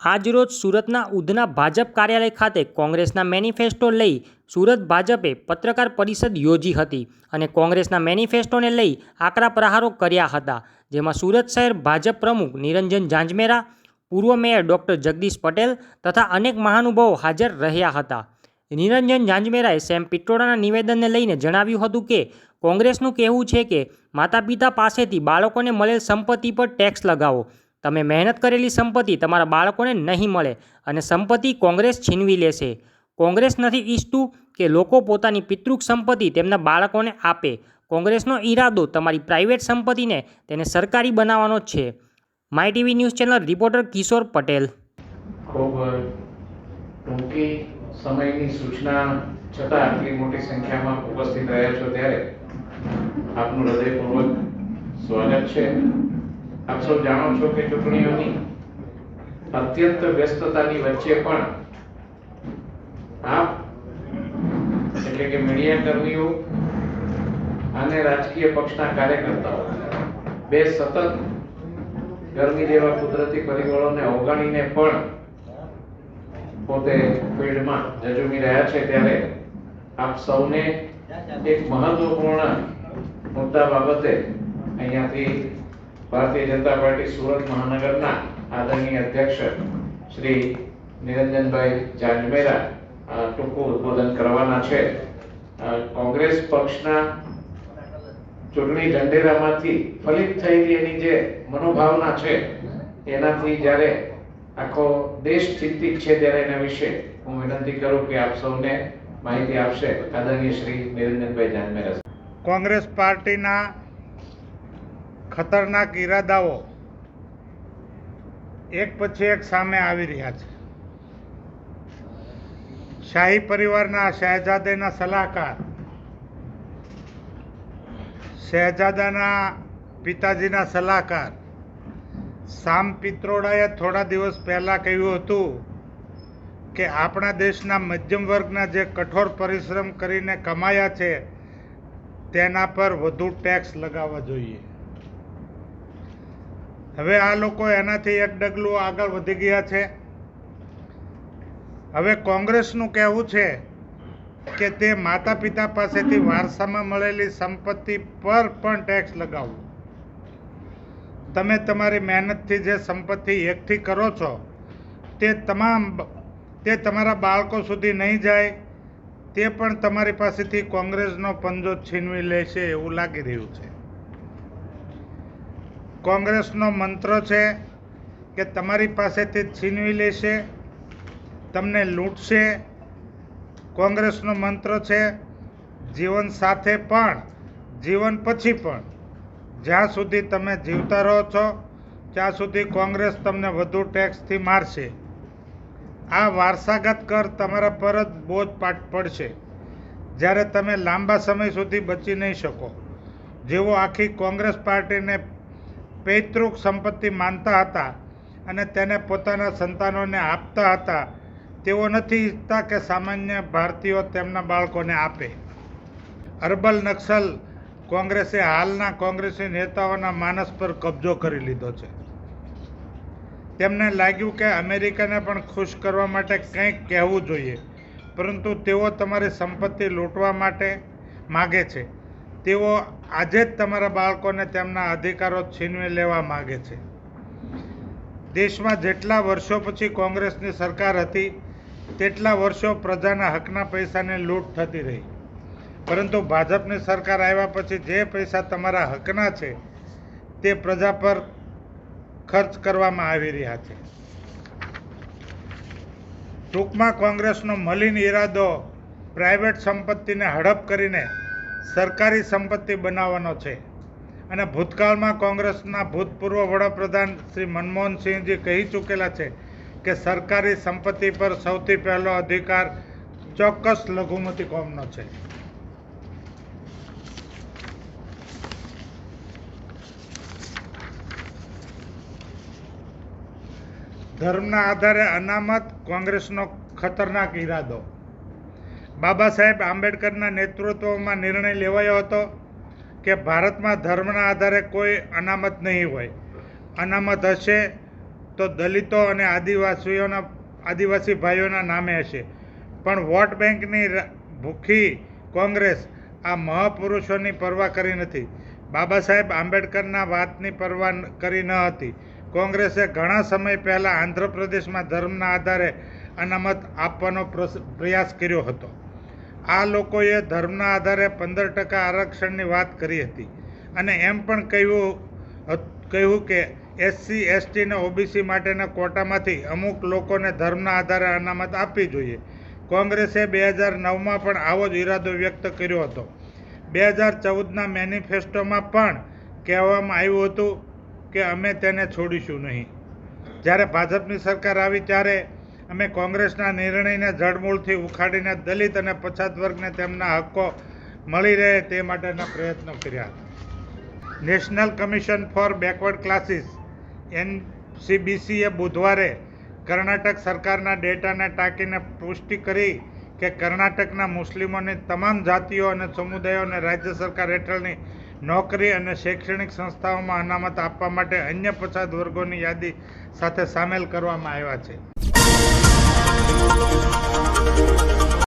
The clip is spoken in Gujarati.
આજરોજ સુરતના ઉધના ભાજપ કાર્યાલય ખાતે કોંગ્રેસના મેનિફેસ્ટો લઈ સુરત ભાજપે પત્રકાર પરિષદ યોજી હતી અને કોંગ્રેસના મેનિફેસ્ટોને લઈ આકરા પ્રહારો કર્યા હતા, જેમાં સુરત શહેર ભાજપ પ્રમુખ નિરંજન ઝાંઝમેરા, પૂર્વ મેયર ડૉક્ટર જગદીશ પટેલ તથા અનેક મહાનુભાવો હાજર રહ્યા હતા. નિરંજન ઝાંઝમેરાએ સેમ પિટ્રોડાના નિવેદનને લઈને જણાવ્યું હતું કે, કોંગ્રેસનું કહેવું છે કે માતા પિતા પાસેથી બાળકોને મળેલ સંપત્તિ પર ટેક્સ લગાવો તમે મહેનત કરેલી સંપત્તિ તમારા બાળકોને નહીં મળે અને સંપત્તિ કોંગ્રેસ છીનવી લેશે. કોંગ્રેસ નથી ઈચ્છતું કે લોકો પોતાની પિતૃક સંપત્તિ તેમના બાળકોને આપે. કોંગ્રેસનો ઈરાદો તમારી પ્રાઇવેટ સંપત્તિને તેને સરકારી બનાવવાનો જ છે. My TV news channel reporter Kishor Patel. ખૂબ ટૂંકી સમયની સૂચના છતાં આટલી મોટી સંખ્યામાં ઉપસ્થિત રહ્યા છો ત્યારે આપનું હૃદયપૂર્વક સ્વાગત છે. આપ સૌ જાણો છો કે ચૂંટણીઓની અત્યંત વ્યસ્તતાની વચ્ચે પણ આપ, એટલે કે મીડિયા કર્મીઓ અને રાજકીય પક્ષના કાર્યકર્તાઓ, બે સતત ગરમી જેવા કુદરતી પરિબળોને અવગણીને પણ પોતે ફિલ્ડમાં જજુમી રહ્યા છે ત્યારે આપ સૌને એક મહત્વપૂર્ણ મુદ્દા બાબતે અહીંયાથી ભારતીય જનતા પાર્ટી સુરત મહાનગરના આદરણીય અધ્યક્ષ શ્રી નિરંજનભાઈ જાંજમેરા ટૂંકું ઉદબોધન કરવાના છે. કોંગ્રેસ પક્ષના ચૂંટણી ઢંઢેરામાંથી ફલિત થયેલી એની જે મનોભાવના છે, એનાથી જ્યારે આખો દેશ ચિંતિત છે ત્યારે એના વિશે હું વિનંતી કરું કે આપ સૌને માહિતી આપશે આદરણીય શ્રી નિરંજનભાઈ જાનમેરા કોંગ્રેસ પાર્ટીના ખતરનાક ઈરાદાઓ એક પછી એક સામે આવી રહ્યા છે. શાહી પરિવારના શહેજાદેના સલાહકાર, શહેજાદાના પિતાજીના સલાહકાર, સામ પિત્રોડાએ થોડા દિવસ પહેલાં કહ્યું હતું કે, આપણા દેશના મધ્યમ વર્ગના જે કઠોર પરિશ્રમ કરીને કમાયા છે, તેના પર વધુ ટેક્સ લગાવવા જોઈએ. હવે આ લોકો એનાથી એક ડગલું આગળ વધી ગયા છે. હવે કોંગ્રેસનું કહેવું છે કે તે માતા પિતા પાસેથી વારસામાં મળેલી સંપત્તિ પર પણ ટેક્સ લગાવો. તમે તમારી મહેનતથી જે સંપત્તિ એકઠી કરો છો, તે તમામ તે તમારા બાળકો સુધી નહીં જાય, તે પણ તમારી પાસેથી કોંગ્રેસનો પંજો છીનવી લેશે એવું લાગી રહ્યું છે. કોંગ્રેસનો મંત્ર છે કે તમારી પાસેથી છીનવી લેશે, તમને લૂંટશે. કોંગ્રેસનો મંત્ર છે, જીવન સાથે પણ, જીવન પછી પણ. જ્યાં સુધી તમે જીવતા રહો છો, ત્યાં સુધી કોંગ્રેસ તમને વધુ ટેક્સથી મારશે. આ વારસાગત કર તમારા પર જ બોજ પાટ પડશે. જ્યારે તમે લાંબા સમય સુધી બચી નહીં શકો, જેવો આખી કોંગ્રેસ પાર્ટીને પૈતૃક સંપત્તિ માનતા હતા અને તેને પોતાના સંતાનોને આપતા હતા. તેઓ નથી ઈચ્છતા કે સામાન્ય ભારતીયો તેમના બાળકોને આપે. અરબલ નક્સલ કોંગ્રેસે હાલના કોંગ્રેસી નેતાઓના માનસ પર કબજો કરી લીધો છે. તેમને લાગ્યું કે અમેરિકાને પણ ખુશ કરવા માટે કંઈક કહેવું જોઈએ, પરંતુ તેઓ તમારી સંપત્તિ લૂંટવા માટે માગે છે. તેઓ આજે જ તમારા બાળકોને તેમના અધિકારો છીનવી લેવા માગે છે. દેશમાં જેટલા વર્ષો પછી કોંગ્રેસની સરકાર હતી, તેટલા વર્ષો પ્રજાના હકના પૈસાની લૂંટ થતી રહી. પરંતુ ભાજપની સરકાર આવ્યા પછી જે પૈસા તમારા હકના છે, તે પ્રજા પર ખર્ચ કરવામાં આવી રહ્યા છે. ટૂંકમાં કોંગ્રેસનો મલિન ઈરાદો પ્રાઇવેટ સંપત્તિને હડપ કરીને સરકારી સંપત્તિ બનાવવાનો છે. અને ભૂતકાળમાં કોંગ્રેસના ભૂતપૂર્વ વડાપ્રધાન શ્રી મનમોહનસિંહજી કહી ચૂકેલા છે કે સરકારી સંપત્તિ પર સૌથી પહેલો અધિકાર ચોક્કસ લઘુમતી કોમનો છે. ધર્મના આધારે અનામત કોંગ્રેસનો ખતરનાક ઈરાદો. બાબા સાહેબ આંબેડકરના નેતૃત્વમાં નિર્ણય લેવાયો હતો કે ભારતમાં ધર્મના આધારે કોઈ અનામત નહીં હોય. અનામત હશે તો દલિતો અને આદિવાસીઓના, આદિવાસી ભાઈઓના નામે હશે. પણ વોટ બેંકની ભૂખી કોંગ્રેસ આ મહાપુરુષોની પરવા કરી નથી. બાબા સાહેબ આંબેડકરના વાતની પરવા કરી ન હતી. કોંગ્રેસે ઘણા સમય પહેલાં આંધ્રપ્રદેશમાં ધર્મના આધારે અનામત આપવાનો પ્રયાસ કર્યો હતો. આ લોકોએ ધર્મના આધારે પંદર ટકા આરક્ષણની વાત કરી હતી. અને એમ પણ કહ્યું કહ્યું કે એસસી એસટી અને ઓબીસી માટેના કોટામાંથી અમુક લોકોને ધર્મના આધારે અનામત આપવી જોઈએ. કોંગ્રેસે બે હજાર નવમાં પણ આવો જ ઈરાદો વ્યક્ત કર્યો હતો. બે હજાર ચૌદના મેનિફેસ્ટોમાં પણ કહેવામાં આવ્યું હતું કે અમે તેને છોડીશું નહીં. જ્યારે ભાજપની સરકાર આવી ત્યારે અમે કોંગ્રેસના નિર્ણયને જડમૂળથી ઉખાડીને દલિત અને પછાત વર્ગને તેમના હક્કો મળી રહે તે માટેના પ્રયત્નો કર્યા હતા. National commission for backward classes, એનસીબીસીએ બુધવારે કર્ણાટક સરકારના ડેટાને ટાંકીને પુષ્ટિ કરી કે કર્ણાટકના મુસ્લિમોની તમામ જાતિઓ અને સમુદાયોને રાજ્ય સરકાર હેઠળની નોકરી અને શૈક્ષણિક સંસ્થાઓમાં અનામત આપવા માટે અન્ય પછાત વર્ગોની યાદી સાથે સામેલ કરવામાં આવ્યા છે. Música